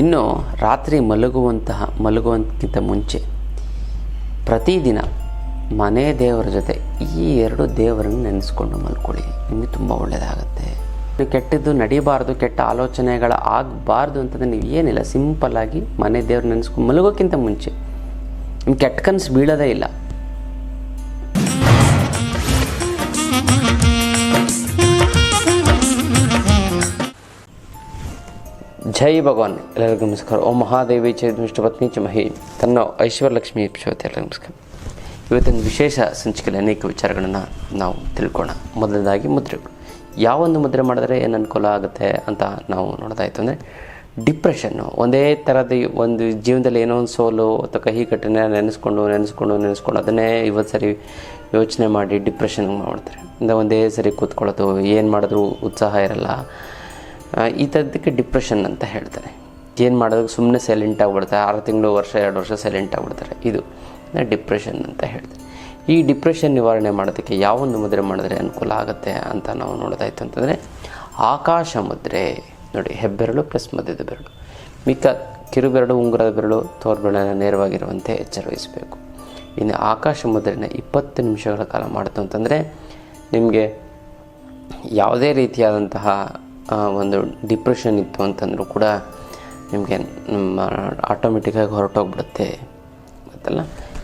ಇನ್ನು ರಾತ್ರಿ ಮಲಗುವಂತಹ, ಮಲಗುವಂತಕ್ಕಿಂತ ಮುಂಚೆ ಪ್ರತಿದಿನ ಮನೆ ದೇವರ ಜೊತೆ ಈ ಎರಡು ದೇವರನ್ನು ನೆನೆಸ್ಕೊಂಡು ಮಲ್ಕೊಳ್ಳಿ. ನಿಮಗೆ ತುಂಬ ಒಳ್ಳೆಯದಾಗುತ್ತೆ. ನೀವು ಕೆಟ್ಟದ್ದು ನಡೀಬಾರ್ದು, ಕೆಟ್ಟ ಆಲೋಚನೆಗಳ ಆಗಬಾರ್ದು ಅಂತಂದರೆ ನೀವು ಏನಿಲ್ಲ, ಸಿಂಪಲ್ಲಾಗಿ ಮನೆ ದೇವ್ರು ನೆನೆಸ್ಕೊಂಡು ಮಲಗೋಕ್ಕಿಂತ ಮುಂಚೆ. ನಿಮ್ಗೆ ಕೆಟ್ಟ ಕನಸು ಬೀಳೋದೇ ಇಲ್ಲ. ಜೈ ಭಗವಾನ್. ಎಲ್ಲರಿಗೂ ನಮಸ್ಕಾರ. ಓಂ ಮಹಾದೇವಿ ಚೈ ಪತ್ನಿ ಚ ಮಹಿ. ತನ್ನ ಐಶ್ವರ್ಯಲಕ್ಷ್ಮಿ ಎಪಿಸೋದ್ ಎಲ್ಲರಿಗೂ ನಮಸ್ಕಾರ. ಇವತ್ತಿನ ವಿಶೇಷ ಸಂಚಿಕೆಯಲ್ಲಿ ಅನೇಕ ವಿಚಾರಗಳನ್ನು ನಾವು ತಿಳ್ಕೋಣ ಮೊದಲನೇದಾಗಿ ಮುದ್ರೆಗಳು ಯಾವೊಂದು ಮುದ್ರೆ ಮಾಡಿದ್ರೆ ಏನು ಅನುಕೂಲ ಆಗುತ್ತೆ ಅಂತ ನಾವು ನೋಡೋದಾಯ್ತು ಅಂದರೆ, ಡಿಪ್ರೆಷನ್ನು. ಒಂದೇ ಥರದ ಒಂದು ಜೀವನದಲ್ಲಿ ಏನೋ ಒಂದು ಸೋಲು ಅಥವಾ ಕಹಿ ಘಟನೆ ನೆನೆಸ್ಕೊಂಡು ನೆನೆಸ್ಕೊಂಡು ನೆನೆಸ್ಕೊಂಡು ಅದನ್ನೇ ಇವತ್ತು ಸರಿ ಯೋಚನೆ ಮಾಡಿ ಡಿಪ್ರೆಷನ್ ಮಾಡ್ತಾರೆ. ಅಂದರೆ ಒಂದೇ ಸರಿ ಕೂತ್ಕೊಳ್ಳೋದು, ಏನು ಮಾಡಿದ್ರು ಉತ್ಸಾಹ ಇರಲ್ಲ. ಈ ಥರದಕ್ಕೆ ಡಿಪ್ರೆಷನ್ ಅಂತ ಹೇಳ್ತಾರೆ. ಏನು ಮಾಡೋದಕ್ಕೆ ಸುಮ್ಮನೆ ಸೈಲೆಂಟ್ ಆಗಿಬಿಡ್ತಾರೆ. ಆರು ತಿಂಗಳು ವರ್ಷ, ಎರಡು ವರ್ಷ ಸೈಲೆಂಟ್ ಆಗಿಬಿಡ್ತಾರೆ. ಇದು ಡಿಪ್ರೆಷನ್ ಅಂತ ಹೇಳ್ತಾರೆ. ಈ ಡಿಪ್ರೆಷನ್ ನಿವಾರಣೆ ಮಾಡೋದಕ್ಕೆ ಯಾವೊಂದು ಮುದ್ರೆ ಮಾಡಿದ್ರೆ ಅನುಕೂಲ ಆಗುತ್ತೆ ಅಂತ ನಾವು ನೋಡೋದಾಯ್ತು ಅಂತಂದರೆ, ಆಕಾಶ ಮುದ್ರೆ. ನೋಡಿ, ಹೆಬ್ಬೆರಳು ಪ್ಲಸ್ ಮಧ್ಯದ ಬೆರಳು. ಮಿಕ್ಕ ಕಿರುಬೆರಳು, ಉಂಗುರದ ಬೆರಳು ತೋರ್ಬೆರಳನ್ನು ನೇರವಾಗಿರುವಂತೆ ಎಚ್ಚರ ವಹಿಸಬೇಕು. ಇನ್ನು ಆಕಾಶ ಮುದ್ರೆನ ಇಪ್ಪತ್ತು ನಿಮಿಷಗಳ ಕಾಲ ಮಾಡ್ತು ಅಂತಂದರೆ, ನಿಮಗೆ ಯಾವುದೇ ರೀತಿಯಾದಂತಹ ಒಂದು ಡಿಪ್ರೆಷನ್ ಇತ್ತು ಅಂತಂದರೂ ಕೂಡ ನಿಮಗೆ ನಮ್ಮ ಆಟೋಮೆಟಿಕ್ಕಾಗಿ ಹೊರಟೋಗ್ಬಿಡುತ್ತೆ. ಗೊತ್ತಲ್ಲ?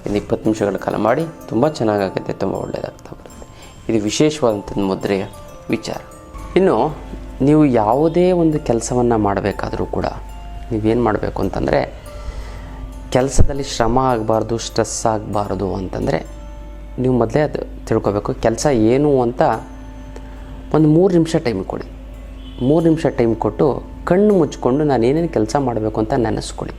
ಇದು ಇಪ್ಪತ್ತು ನಿಮಿಷಗಳ ಕಾಲ ಮಾಡಿ, ತುಂಬ ಚೆನ್ನಾಗಾಗುತ್ತೆ, ತುಂಬ ಒಳ್ಳೆಯದಾಗ್ತಾ ಬರುತ್ತೆ. ಇದು ವಿಶೇಷವಾದಂಥದ್ದು ಮುದ್ರೆಯ ವಿಚಾರ. ಇನ್ನು ನೀವು ಯಾವುದೇ ಒಂದು ಕೆಲಸವನ್ನು ಮಾಡಬೇಕಾದರೂ ಕೂಡ, ನೀವೇನು ಮಾಡಬೇಕು ಅಂತಂದರೆ, ಕೆಲಸದಲ್ಲಿ ಶ್ರಮ ಆಗಬಾರ್ದು ಸ್ಟ್ರೆಸ್ ಆಗಬಾರ್ದು ಅಂತಂದರೆ, ನೀವು ಮೊದಲೇ ಅದು ತಿಳ್ಕೊಬೇಕು. ಕೆಲಸ ಏನು ಅಂತ ಒಂದು ಮೂರು ನಿಮಿಷ ಟೈಮ್ ಕೊಡಿ. ಮೂರು ನಿಮಿಷ ಟೈಮ್ ಕೊಟ್ಟು ಕಣ್ಣು ಮುಚ್ಕೊಂಡು ನಾನು ಏನೇನು ಕೆಲಸ ಮಾಡಬೇಕು ಅಂತ ನೆನೆಸ್ಕೊಳ್ಳಿ.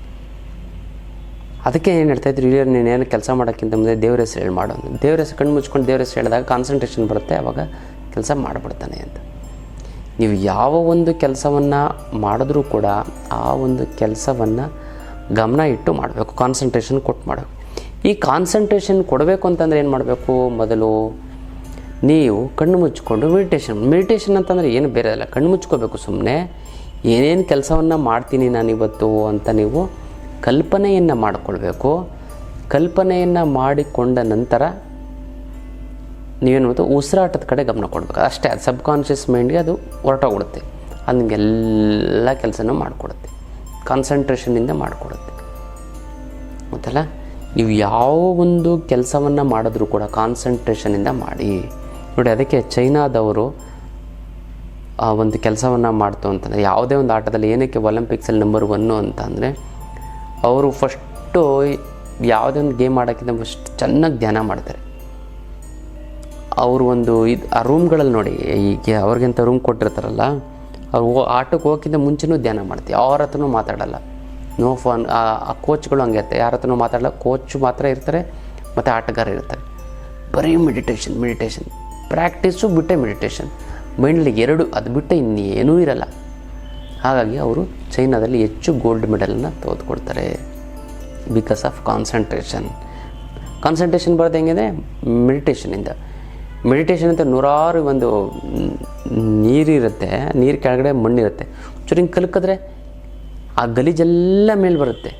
ಅದಕ್ಕೆ ಏನು ಹೇಳ್ತಾ ಇದ್ರು ಇಲ್ಲಿ ಏನು ಕೆಲಸ ಮಾಡೋಕ್ಕಿಂತ ಮುಂದೆ ದೇವ್ರ ಹೆಸರು ಹೇಳಿ ಮಾಡೋ. ದೇವ್ರ ಹೆಸರು ಕಣ್ಣು ಮುಚ್ಕೊಂಡು ದೇವ್ರ ಹೆಸರು ಹೇಳಿದಾಗ ಕಾನ್ಸಂಟ್ರೇಷನ್ ಬರುತ್ತೆ ಆವಾಗ ಕೆಲಸ ಮಾಡಿಬಿಡ್ತಾನೆ ಅಂತ. ನೀವು ಯಾವ ಒಂದು ಕೆಲಸವನ್ನು ಮಾಡಿದ್ರೂ ಕೂಡ ಆ ಒಂದು ಕೆಲಸವನ್ನು ಗಮನ ಇಟ್ಟು ಮಾಡಬೇಕು ಕಾನ್ಸಂಟ್ರೇಷನ್ ಕೊಟ್ಟು ಮಾಡಬೇಕು. ಈ ಕಾನ್ಸಂಟ್ರೇಷನ್ ಕೊಡಬೇಕು ಅಂತಂದ್ರೆ ಏನು ಮಾಡಬೇಕು? ಮೊದಲು ನೀವು ಕಣ್ಣು ಮುಚ್ಕೊಂಡು ಮೆಡಿಟೇಷನ್ ಮೆಡಿಟೇಷನ್ ಅಂತಂದರೆ ಏನು ಬೇರೆ ಅಲ್ಲ. ಕಣ್ಣು ಮುಚ್ಕೋಬೇಕು ಸುಮ್ಮನೆ ಏನೇನು ಕೆಲಸವನ್ನು ಮಾಡ್ತೀನಿ ನಾನು ಇವತ್ತು ಅಂತ ನೀವು ಕಲ್ಪನೆಯನ್ನು ಮಾಡಿಕೊಳ್ಬೇಕು. ಕಲ್ಪನೆಯನ್ನು ಮಾಡಿಕೊಂಡ ನಂತರ ನೀವೇನು ಮತ್ತು ಉಸಿರಾಟದ ಕಡೆ ಗಮನ ಕೊಡಬೇಕು. ಅಷ್ಟೇ, ಅದು ಸಬ್ ಕಾನ್ಷಿಯಸ್ ಮೈಂಡ್ಗೆ ಅದು ಹೊರಟೋಗ್ಬಿಡುತ್ತೆ. ಅದು ಕೆಲಸನೂ ಮಾಡಿಕೊಡುತ್ತೆ. ಕಾನ್ಸಂಟ್ರೇಷನಿಂದ ಮಾಡಿಕೊಡುತ್ತೆ. ಗೊತ್ತಲ್ಲ? ನೀವು ಯಾವ ಒಂದು ಕೆಲಸವನ್ನು ಮಾಡಿದ್ರೂ ಕೂಡ ಕಾನ್ಸಂಟ್ರೇಷನಿಂದ ಮಾಡಿ. ನೋಡಿ, ಅದಕ್ಕೆ ಚೈನಾದವರು ಆ ಒಂದು ಕೆಲಸವನ್ನು ಮಾಡ್ತು ಅಂತಂದರೆ, ಯಾವುದೇ ಒಂದು ಆಟದಲ್ಲಿ ಏನಕ್ಕೆ ಒಲಿಂಪಿಕ್ಸಲ್ಲಿ ನಂಬರ್ ಒನ್ನು ಅಂತ ಅಂದರೆ, ಅವರು ಫಸ್ಟು ಯಾವುದೇ ಒಂದು ಗೇಮ್ ಆಡೋಕ್ಕಿಂತ ಫಸ್ಟ್ ಚೆನ್ನಾಗಿ ಧ್ಯಾನ ಮಾಡ್ತಾರೆ. ಅವರು ಒಂದು ಇದು, ಆ ರೂಮ್ಗಳಲ್ಲಿ ನೋಡಿ, ಈಗ ಅವ್ರಿಗಿಂತ ರೂಮ್ ಕೊಟ್ಟಿರ್ತಾರಲ್ಲ, ಅವ್ರು ಆಟಕ್ಕೆ ಹೋಗೋಕ್ಕಿಂತ ಮುಂಚೆನೂ ಧ್ಯಾನ ಮಾಡ್ತೀವಿ, ಅವ್ರ ಹತ್ರನೂ ಮಾತಾಡಲ್ಲ. ನೋ ಫೋನ್ ಆ ಕೋಚ್ಗಳು ಹಂಗೆ ಇರ್ತಾರೆ, ಯಾರ ಹತ್ರನೂ ಮಾತಾಡಲ್ಲ ಕೋಚ್ ಮಾತ್ರ ಇರ್ತಾರೆ, ಮತ್ತು ಆಟಗಾರ ಇರ್ತಾರೆ. ಬರೀ ಮೆಡಿಟೇಷನ್ ಮೆಡಿಟೇಷನ್ ಪ್ರಾಕ್ಟೀಸು ಬಿಟ್ಟೆ ಮೆಡಿಟೇಷನ್. ಮೈಂಡಲ್ಲಿ ಎರಡು, ಅದು ಬಿಟ್ಟೆ ಇನ್ನೇನೂ ಇರಲ್ಲ. ಹಾಗಾಗಿ ಅವರು ಚೈನಾದಲ್ಲಿ ಹೆಚ್ಚು ಗೋಲ್ಡ್ ಮೆಡಲನ್ನು ತೆಗೆದುಕೊಡ್ತಾರೆ. ಬಿಕಾಸ್ ಆಫ್ ಕಾನ್ಸಂಟ್ರೇಷನ್ ಕಾನ್ಸಂಟ್ರೇಷನ್ ಬರೋದು ಹೆಂಗಿದೆ? ಮೆಡಿಟೇಷನಿಂದ ಮೆಡಿಟೇಷನ್ ಅಂತ ನೂರಾರು ಒಂದು ನೀರಿರುತ್ತೆ ನೀರು ಕೆಳಗಡೆ ಮಣ್ಣಿರುತ್ತೆ. ಚೂರಿಂಗ್ ಕಲ್ಕಿದ್ರೆ ಆ ಗಲೀಜೆಲ್ಲ ಮೇಲೆ ಬರುತ್ತೆ.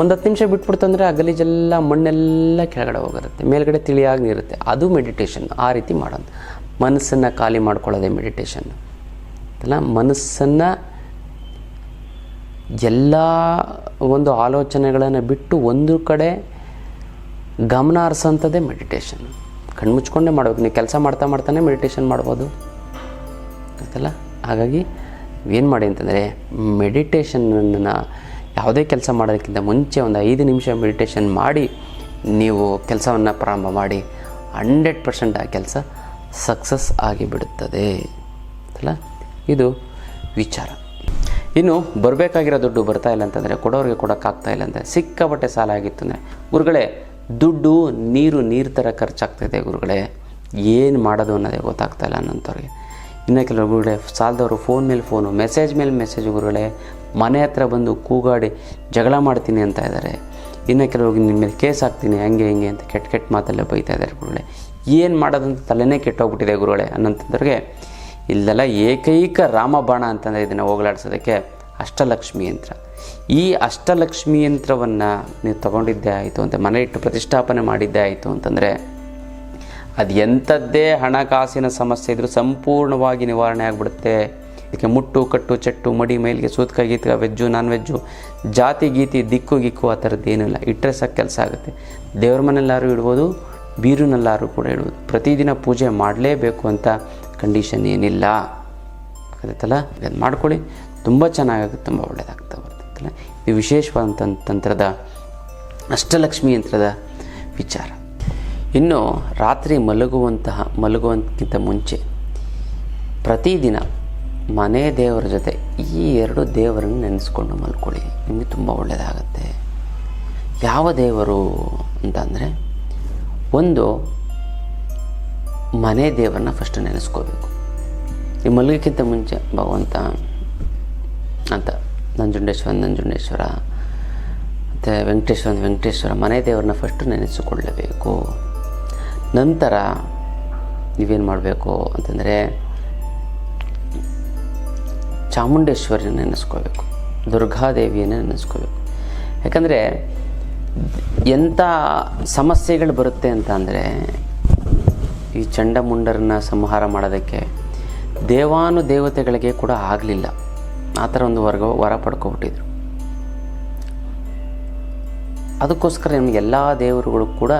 ಒಂದು ಹತ್ತು ನಿಮಿಷ ಬಿಟ್ಬಿಡ್ತಂದ್ರೆ ಆ ಗಲೀಜೆಲ್ಲ ಮಣ್ಣೆಲ್ಲ ಕೆಳಗಡೆ ಹೋಗಿರುತ್ತೆ, ಮೇಲ್ಗಡೆ ತಿಳಿಯಾಗಿ ನೀರುತ್ತೆ ಅದು ಮೆಡಿಟೇಷನ್ ಆ ರೀತಿ ಮಾಡೋದು. ಮನಸ್ಸನ್ನು ಖಾಲಿ ಮಾಡ್ಕೊಳ್ಳೋದೇ ಮೆಡಿಟೇಷನ್ ಅಲ್ಲ ಮನಸ್ಸನ್ನು ಎಲ್ಲ ಒಂದು ಆಲೋಚನೆಗಳನ್ನು ಬಿಟ್ಟು ಒಂದು ಕಡೆ ಗಮನ ಹರಿಸೋಂಥದ್ದೇ ಮೆಡಿಟೇಷನ್ ಕಣ್ಮುಚ್ಕೊಂಡೇ ಮಾಡಬೇಕು. ನೀವು ಕೆಲಸ ಮಾಡ್ತಾ ಮಾಡ್ತಾನೆ ಮೆಡಿಟೇಷನ್ ಮಾಡ್ಬೋದು. ಆಯ್ತಲ್ಲ? ಹಾಗಾಗಿ ಏನು ಮಾಡಿ ಅಂತಂದರೆ ಮೆಡಿಟೇಷನನ್ನು ಯಾವುದೇ ಕೆಲಸ ಮಾಡೋದಕ್ಕಿಂತ ಮುಂಚೆ ಒಂದು ಐದು ನಿಮಿಷ ಮೆಡಿಟೇಷನ್ ಮಾಡಿ, ನೀವು ಕೆಲಸವನ್ನು ಪ್ರಾರಂಭ ಮಾಡಿ ಹಂಡ್ರೆಡ್ ಪರ್ಸೆಂಟ್ ಆ ಕೆಲಸ ಸಕ್ಸಸ್ ಆಗಿಬಿಡುತ್ತದೆ. ಅಲ್ಲ? ಇದು ವಿಚಾರ. ಇನ್ನು ಬರಬೇಕಾಗಿರೋ ದುಡ್ಡು ಬರ್ತಾ ಇಲ್ಲ ಅಂತಂದರೆ, ಕೊಡೋರಿಗೆ ಕೊಡೋಕ್ಕಾಗ್ತಾ ಇಲ್ಲ ಅಂತ ಸಿಕ್ಕಾಪಟ್ಟೆ ಸಾಲ ಆಗಿತ್ತು ಅಂದರೆ, ಗುರುಗಳೇ, ದುಡ್ಡು, ನೀರು ನೀರು ಥರ ಖರ್ಚಾಗ್ತಾಯಿದೆ ಗುರುಗಳೇ. ಏನು ಮಾಡೋದು ಅನ್ನೋದೇ ಗೊತ್ತಾಗ್ತಾ ಇಲ್ಲ ಅನ್ನೋಂಥವ್ರಿಗೆ ಇನ್ನು ಕೆಲವರು ಗುರುಗಳೇ, ಸಾಲದವರು ಫೋನ್ ಮೇಲೆ ಫೋನು ಮೆಸೇಜ್ ಮೇಲೆ ಮೆಸೇಜ್ ಗುರುಗಳೇ, ಮನೆ ಹತ್ರ ಬಂದು ಕೂಗಾಡಿ ಜಗಳ ಮಾಡ್ತೀನಿ ಅಂತ ಇದ್ದಾರೆ ಇನ್ನು ಕೆಲವ್ರಿಗೆ ನಿಮ್ಮ ಮೇಲೆ ಕೇಸ್ ಹಾಕ್ತೀನಿ, ಹಂಗೆ ಹಿಂಗೆ ಅಂತ ಕೆಟ್ಟ ಕೆಟ್ಟ ಮಾತಲ್ಲೇ ಬೈತಾ ಇದ್ದಾರೆ ಗುರುಗಳೇ. ಏನು ಮಾಡೋದಂತ ತಲೆನೇ ಕೆಟ್ಟೋಗ್ಬಿಟ್ಟಿದೆ ಗುರುಗಳೇ ಅನ್ನೋಂಥದ್ರಿಗೆ ಇಲ್ಲೆಲ್ಲ ಏಕೈಕ ರಾಮಬಾಣ ಅಂತಂದರೆ ಇದನ್ನು ಹೋಗಲಾಡಿಸೋದಕ್ಕೆ ಅಷ್ಟಲಕ್ಷ್ಮಿ ಯಂತ್ರ. ಈ ಅಷ್ಟಲಕ್ಷ್ಮಿ ಯಂತ್ರವನ್ನು ನೀವು ತಗೊಂಡಿದ್ದೇ ಆಯಿತು ಅಂತ, ಮನೆ ಇಟ್ಟು ಪ್ರತಿಷ್ಠಾಪನೆ ಮಾಡಿದ್ದೇ ಆಯಿತು ಅಂತಂದರೆ ಅದು ಎಂಥದ್ದೇ ಹಣಕಾಸಿನ ಸಮಸ್ಯೆ ಇದ್ದರೂ ಸಂಪೂರ್ಣವಾಗಿ ನಿವಾರಣೆ ಆಗಿಬಿಡುತ್ತೆ. ಇದಕ್ಕೆ ಮುಟ್ಟು, ಕಟ್ಟು, ಚಟ್ಟು, ಮಡಿ, ಮೈಲಿಗೆ ಸೂತ್ಕ ಗೀತ್ಕ ವೆಜ್ಜು, ನಾನ್ ವೆಜ್ಜು, ಜಾತಿ, ಗೀತಿ, ದಿಕ್ಕು, ಗಿಕ್ಕು ಆ ಥರದ್ದು ಏನಿಲ್ಲ ಇಟ್ಟರೆ ಸಹ ಕೆಲಸ ಆಗುತ್ತೆ. ದೇವ್ರ ಮನೆಯಲ್ಲಾರು ಇಡ್ಬೋದು, ಬೀರುನಲ್ಲಾರು ಕೂಡ ಇಡ್ಬೋದು. ಪ್ರತಿದಿನ ಪೂಜೆ ಮಾಡಲೇಬೇಕು ಅಂತ ಕಂಡೀಷನ್ ಏನಿಲ್ಲ. ಆಗುತ್ತಲ್ಲ? ಇದನ್ನು ಮಾಡ್ಕೊಳ್ಳಿ. ತುಂಬ ಚೆನ್ನಾಗಾಗುತ್ತೆ, ತುಂಬ ಒಳ್ಳೆಯದಾಗ್ತಾ ಬರ್ತೈತಲ್ಲ ಇದು ವಿಶೇಷವಾದಂಥ ತಂತ್ರದ ಅಷ್ಟಲಕ್ಷ್ಮಿ ಯಂತ್ರದ ವಿಚಾರ. ಇನ್ನು ರಾತ್ರಿ ಮಲಗುವಂತಹ, ಮಲಗುವಂತಕ್ಕಿಂತ ಮುಂಚೆ ಪ್ರತಿದಿನ ಮನೆ ದೇವರ ಜೊತೆ ಈ ಎರಡು ದೇವರನ್ನು ನೆನೆಸ್ಕೊಂಡು ಮಲ್ಕೊಳ್ಳಿ. ನಿಮಗೆ ತುಂಬ ಒಳ್ಳೆಯದಾಗತ್ತೆ. ಯಾವ ದೇವರು ಅಂತಂದರೆ, ಒಂದು ಮನೆ ದೇವರನ್ನ ಫಸ್ಟ್ ನೆನೆಸ್ಕೋಬೇಕು. ಈ ಮಲಗಕ್ಕಿಂತ ಮುಂಚೆ ಭಗವಂತ ಅಂತ ನಂಜುಂಡೇಶ್ವರ ನಂಜುಂಡೇಶ್ವರ, ಮತ್ತು ವೆಂಕಟೇಶ್ವರ ವೆಂಕಟೇಶ್ವರ ಮನೆ ದೇವರನ್ನ ಫಸ್ಟು ನೆನೆಸಿಕೊಳ್ಳಬೇಕು. ನಂತರ ನೀವೇನು ಮಾಡಬೇಕು ಅಂತಂದರೆ ಚಾಮುಂಡೇಶ್ವರಿನ ನೆನೆಸ್ಕೋಬೇಕು ದುರ್ಗಾದೇವಿಯನ್ನು ನೆನೆಸ್ಕೋಬೇಕು ಯಾಕಂದರೆ ಎಂಥ ಸಮಸ್ಯೆಗಳು ಬರುತ್ತೆ ಅಂತ ಅಂದರೆ ಈ ಚಂಡಮುಂಡರನ್ನ ಸಂಹಾರ ಮಾಡೋದಕ್ಕೆ ದೇವಾನು ದೇವತೆಗಳಿಗೆ ಕೂಡ ಆಗಲಿಲ್ಲ. ಆ ಥರ ಒಂದು ವರ್ಗ ವರ ಪಡ್ಕೊಬಿಟ್ಟಿದ್ರು. ಅದಕ್ಕೋಸ್ಕರ ಎಲ್ಲ ದೇವರುಗಳು ಕೂಡ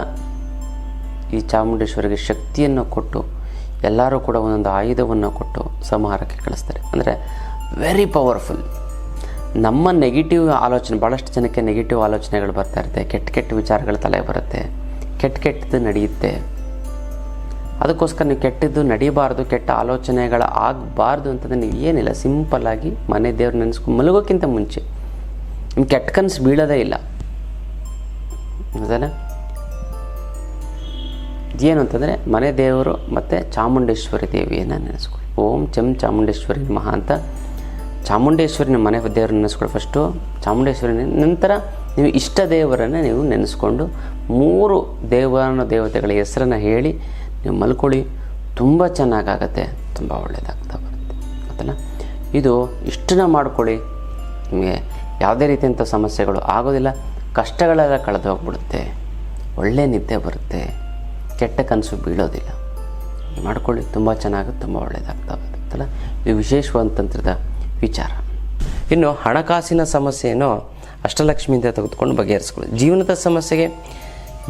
ಈ ಚಾಮುಂಡೇಶ್ವರಿಗೆ ಶಕ್ತಿಯನ್ನು ಕೊಟ್ಟು, ಎಲ್ಲರೂ ಕೂಡ ಒಂದೊಂದು ಆಯುಧವನ್ನು ಕೊಟ್ಟು ಸಂಹಾರಕ್ಕೆ ಕಳಿಸ್ತಾರೆ. ಅಂದರೆ ವೆರಿ ಪವರ್ಫುಲ್ ನಮ್ಮ ನೆಗೆಟಿವ್ ಆಲೋಚನೆ ಭಾಳಷ್ಟು ಜನಕ್ಕೆ ನೆಗೆಟಿವ್ ಆಲೋಚನೆಗಳು ಬರ್ತಾ ಇರುತ್ತೆ. ಕೆಟ್ಟ ಕೆಟ್ಟ ವಿಚಾರಗಳು ತಲೆ ಬರುತ್ತೆ. ಕೆಟ್ಟ ಕೆಟ್ಟದ್ದು ನಡೆಯುತ್ತೆ. ಅದಕ್ಕೋಸ್ಕರ ನೀವು ಕೆಟ್ಟದ್ದು ನಡೀಬಾರ್ದು, ಕೆಟ್ಟ ಆಲೋಚನೆಗಳು ಆಗಬಾರ್ದು ಅಂತಂದರೆ ನೀವು ಏನಿಲ್ಲ ಸಿಂಪಲ್ಲಾಗಿ ಮನೆ ದೇವ್ರು ನೆನೆಸ್ಕೊಂಡು ಮಲಗೋಕ್ಕಿಂತ ಮುಂಚೆ. ನಿಮ್ಮ ಕೆಟ್ಟ ಕನಸು ಬೀಳೋದೇ ಇಲ್ಲ. ಹೌದಲ್ಲ ಏನು ಅಂತಂದರೆ ಮನೆ ದೇವರು ಮತ್ತು ಚಾಮುಂಡೇಶ್ವರಿ ದೇವಿಯನ್ನು ನೆನೆಸ್ಕೊಳ್ಳಿ ಓಂ ಚಂ ಚಾಮುಂಡೇಶ್ವರಿ ನಮಃ ಅಂತ ಚಾಮುಂಡೇಶ್ವರಿನ ಮನೆ ದೇವರನ್ನ ನೆನೆಸ್ಕೊಳ್ಳಿ ಫಸ್ಟು ಚಾಮುಂಡೇಶ್ವರಿ ನಂತರ ನೀವು ಇಷ್ಟ ದೇವರನ್ನು ನೀವು ನೆನೆಸ್ಕೊಂಡು ಮೂರು ದೇವನ ದೇವತೆಗಳ ಹೆಸರನ್ನು ಹೇಳಿ ನೀವು ಮಲ್ಕೊಳ್ಳಿ. ತುಂಬ ಚೆನ್ನಾಗಾಗತ್ತೆ. ತುಂಬ ಒಳ್ಳೆಯದಾಗ್ತಾ ಬರುತ್ತೆ. ಆಯ್ತಲ್ಲ ಇದು ಇಷ್ಟನ್ನ ಮಾಡ್ಕೊಳ್ಳಿ. ನಿಮಗೆ ಯಾವುದೇ ರೀತಿಯಂಥ ಸಮಸ್ಯೆಗಳು ಆಗೋದಿಲ್ಲ. ಕಷ್ಟಗಳೆಲ್ಲ ಕಳೆದು ಹೋಗ್ಬಿಡುತ್ತೆ ಒಳ್ಳೆ ನಿದ್ದೆ ಬರುತ್ತೆ. ಕೆಟ್ಟ ಕನಸು ಬೀಳೋದಿಲ್ಲ. ಮಾಡ್ಕೊಳ್ಳಿ, ತುಂಬ ಚೆನ್ನಾಗುತ್ತೆ ತುಂಬ ಒಳ್ಳೆಯದಾಗ್ತಾ ಬರುತ್ತಲ್ಲ ಇದು ವಿಶೇಷವಾದ ತಂತ್ರದ ವಿಚಾರ. ಇನ್ನು ಹಣಕಾಸಿನ ಸಮಸ್ಯೆಯನ್ನು ಅಷ್ಟಲಕ್ಷ್ಮಿಯಿಂದ ತೆಗೆದುಕೊಂಡು ಬಗೆಹರಿಸ್ಕೊಳ್ಳಿ. ಜೀವನದ ಸಮಸ್ಯೆಗೆ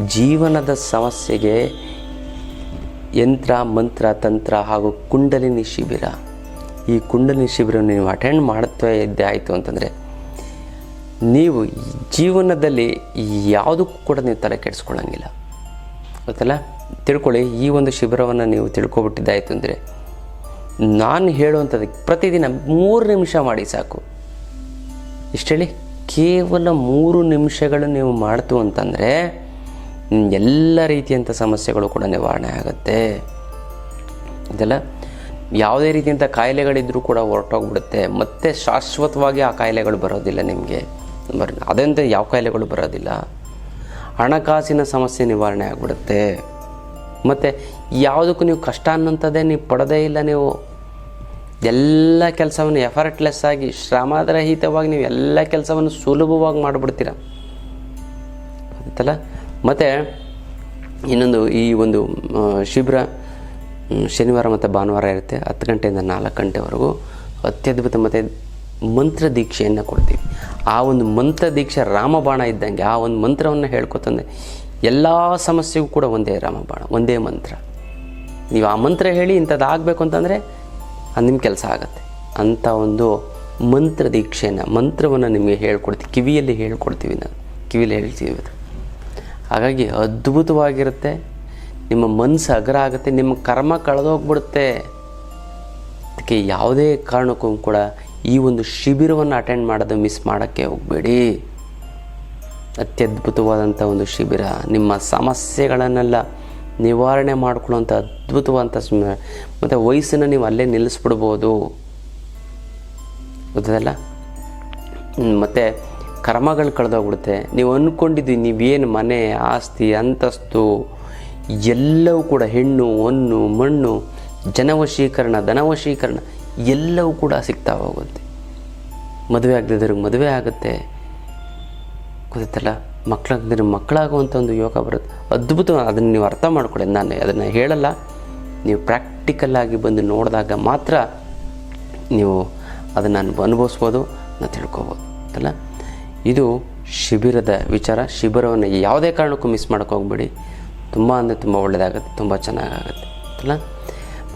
ಜೀವನದ ಸಮಸ್ಯೆಗೆ ಯಂತ್ರ, ಮಂತ್ರ, ತಂತ್ರ ಹಾಗೂ ಕುಂಡಲಿನಿ ಶಿಬಿರ. ಈ ಕುಂಡಲಿನಿ ಶಿಬಿರವನ್ನು ನೀವು ಅಟೆಂಡ್ ಮಾಡುತ್ತಾ ಇದ್ದೇ ಆಯಿತು ಅಂತಂದರೆ, ನೀವು ಜೀವನದಲ್ಲಿ ಯಾವುದಕ್ಕೂ ಕೂಡ ನೀವು ತಲೆ ಕೆಡಿಸ್ಕೊಳ್ಳಂಗಿಲ್ಲ. ಗೊತ್ತಲ್ಲ? ತಿಳ್ಕೊಳ್ಳಿ, ಈ ಒಂದು ಶಿಬಿರವನ್ನು ನೀವು ತಿಳ್ಕೊಬಿಟ್ಟಿದ್ದಾಯಿತು ಅಂದರೆ ನಾನು ಹೇಳುವಂಥದ್ದಕ್ಕೆ ಪ್ರತಿದಿನ ಮೂರು ನಿಮಿಷ ಮಾಡಿ ಸಾಕು. ಇಷ್ಟೇಳಿ? ಕೇವಲ ಮೂರು ನಿಮಿಷಗಳು ನೀವು ಮಾಡ್ತು ಅಂತಂದರೆ ಎಲ್ಲ ರೀತಿಯಂಥ ಸಮಸ್ಯೆಗಳು ಕೂಡ ನಿವಾರಣೆ ಆಗುತ್ತೆ. ಇದೆಲ್ಲ ಯಾವುದೇ ರೀತಿಯಂಥ ಕಾಯಿಲೆಗಳಿದ್ದರೂ ಕೂಡ ಹೊರಟೋಗ್ಬಿಡುತ್ತೆ. ಮತ್ತೆ ಶಾಶ್ವತವಾಗಿ ಆ ಕಾಯಿಲೆಗಳು ಬರೋದಿಲ್ಲ ನಿಮಗೆ. ಬರ ಅದಂತೆ ಯಾವ ಕಾಯಿಲೆಗಳು ಬರೋದಿಲ್ಲ. ಹಣಕಾಸಿನ ಸಮಸ್ಯೆ ನಿವಾರಣೆ ಆಗಿಬಿಡುತ್ತೆ. ಮತ್ತು ಯಾವುದಕ್ಕೂ ನೀವು ಕಷ್ಟ ಅನ್ನೋಂಥದ್ದೇ ನೀವು ಪಡೋದೇ ಇಲ್ಲ ನೀವು. ಎಲ್ಲ ಕೆಲಸವನ್ನು ಎಫರ್ಟ್ಲೆಸ್ ಆಗಿ ಶ್ರಮರಹಿತವಾಗಿ ನೀವು ಎಲ್ಲ ಕೆಲಸವನ್ನು ಸುಲಭವಾಗಿ ಮಾಡಿಬಿಡ್ತೀರ. ಆಯ್ತಲ್ಲ ಮತ್ತು ಇನ್ನೊಂದು ಈ ಒಂದು ಶಿಬಿರ ಶನಿವಾರ ಮತ್ತು ಭಾನುವಾರ ಇರುತ್ತೆ. ಹತ್ತು ಗಂಟೆಯಿಂದ ನಾಲ್ಕು ಗಂಟೆವರೆಗೂ ಅತ್ಯದ್ಭುತ ಮತ್ತು ಮಂತ್ರ ದೀಕ್ಷೆಯನ್ನು ಕೊಡ್ತೀವಿ. ಆ ಒಂದು ಮಂತ್ರ ದೀಕ್ಷೆ ರಾಮಬಾಣ ಇದ್ದಂಗೆ, ಆ ಒಂದು ಮಂತ್ರವನ್ನು ಹೇಳ್ಕೊತಂದೆ ಎಲ್ಲ ಸಮಸ್ಯೆಗೂ ಕೂಡ ಒಂದೇ ರಾಮಬಾಣ, ಒಂದೇ ಮಂತ್ರ. ನೀವು ಆ ಮಂತ್ರ ಹೇಳಿ ಇಂಥದ್ದು ಆಗಬೇಕು ಅಂತಂದರೆ ಅದು ನಿಮ್ಮ ಕೆಲಸ ಆಗುತ್ತೆ. ಅಂಥ ಒಂದು ಮಂತ್ರ ದೀಕ್ಷೆಯನ್ನು ಮಂತ್ರವನ್ನು ನಿಮಗೆ ಹೇಳ್ಕೊಡ್ತೀವಿ, ಕಿವಿಯಲ್ಲಿ ಹೇಳ್ಕೊಡ್ತೀವಿ ನಾವು. ಕಿವಿಯಲ್ಲಿ ಹೇಳ್ತೀವಿ ಅದು. ಹಾಗಾಗಿ ಅದ್ಭುತವಾಗಿರುತ್ತೆ. ನಿಮ್ಮ ಮನಸ್ಸು ಅಗ್ರ ಆಗುತ್ತೆ, ನಿಮ್ಮ ಕರ್ಮ ಕಳೆದೋಗ್ಬಿಡುತ್ತೆ. ಅದಕ್ಕೆ ಯಾವುದೇ ಕಾರಣಕ್ಕೂ ಕೂಡ ಈ ಒಂದು ಶಿಬಿರವನ್ನು ಅಟೆಂಡ್ ಮಾಡೋದು ಮಿಸ್ ಮಾಡೋಕ್ಕೆ ಹೋಗಬೇಡಿ. ಅತ್ಯದ್ಭುತವಾದಂಥ ಒಂದು ಶಿಬಿರ. ನಿಮ್ಮ ಸಮಸ್ಯೆಗಳನ್ನೆಲ್ಲ ನಿವಾರಣೆ ಮಾಡ್ಕೊಳ್ಳೋಂಥ ಅದ್ಭುತವಾದಂಥ ಮತ್ತು ವಯಸ್ಸನ್ನು ನೀವು ಅಲ್ಲೇ ನಿಲ್ಲಿಸ್ಬಿಡ್ಬೋದು. ಗೊತ್ತದಲ್ಲ? ಮತ್ತು ಕರ್ಮಗಳು ಕಳೆದೋಗ್ಬಿಡುತ್ತೆ. ನೀವು ಅಂದ್ಕೊಂಡಿದ್ವಿ ನೀವೇನು ಮನೆ, ಆಸ್ತಿ, ಅಂತಸ್ತು, ಎಲ್ಲವೂ ಕೂಡ ಹೆಣ್ಣು ಹೊನ್ನು ಮಣ್ಣು, ಜನವಶೀಕರಣ, ಧನವಶೀಕರಣ ಎಲ್ಲವೂ ಕೂಡ ಸಿಗ್ತಾ ಹೋಗುತ್ತೆ. ಮದುವೆ ಆಗದಿದ್ದವ್ರಿಗೆ ಮದುವೆ ಆಗುತ್ತೆ. ಗೊತ್ತಲ್ಲ ನಿಮ್ಮ ಮಕ್ಕಳಾಗುವಂಥ ಒಂದು ಯೋಗ ಬರುತ್ತೆ. ಅದ್ಭುತ, ಅದನ್ನು ನೀವು ಅರ್ಥ ಮಾಡ್ಕೊಳ್ಳಿ. ನಾನು ಅದನ್ನು ಹೇಳಲ್ಲ. ನೀವು ಪ್ರಾಕ್ಟಿಕಲ್ಲಾಗಿ ಬಂದು ನೋಡಿದಾಗ ಮಾತ್ರ ನೀವು ಅದನ್ನು ಅನುಭ ಅನುಭವಿಸ್ಬೋದು ನಾನು ತಿಳ್ಕೊಬೋದು. ಅಲ್ಲ? ಇದು ಶಿಬಿರದ ವಿಚಾರ. ಶಿಬಿರವನ್ನು ಯಾವುದೇ ಕಾರಣಕ್ಕೂ ಮಿಸ್ ಮಾಡೋಕ್ಕೋಗ್ಬೇಡಿ ತುಂಬ ಅಂದರೆ ತುಂಬ ಒಳ್ಳೆಯದಾಗುತ್ತೆ ತುಂಬ ಚೆನ್ನಾಗಾಗುತ್ತೆ. ಅಲ್ಲ?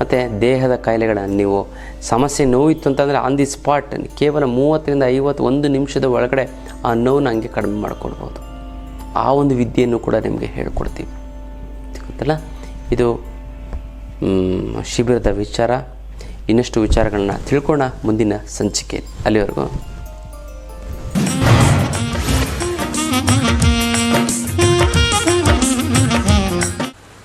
ಮತ್ತು ದೇಹದ ಕಾಯಿಲೆಗಳನ್ನು ನೀವು ಸಮಸ್ಯೆ ನೋವಿತ್ತು ಅಂತಂದರೆ ಆನ್ ದಿ ಸ್ಪಾಟ್ ಕೇವಲ ಮೂವತ್ತರಿಂದ ಐವತ್ತು ಒಂದು ನಿಮಿಷದ ಒಳಗಡೆ ಆ ನೋವು ಹಂಗೆ ಕಡಿಮೆ ಮಾಡ್ಕೊಳ್ಬೋದು. ಆ ಒಂದು ವಿದ್ಯೆಯನ್ನು ಕೂಡ ನಿಮಗೆ ಹೇಳ್ಕೊಡ್ತೀವಿ. ಗೊತ್ತಲ್ಲ? ಇದು ಶಿಬಿರದ ವಿಚಾರ. ಇನ್ನಷ್ಟು ವಿಚಾರಗಳನ್ನ ತಿಳ್ಕೊಳ್ಳೋಣ ಮುಂದಿನ ಸಂಚಿಕೆ ಅಲ್ಲಿವರೆಗೂ.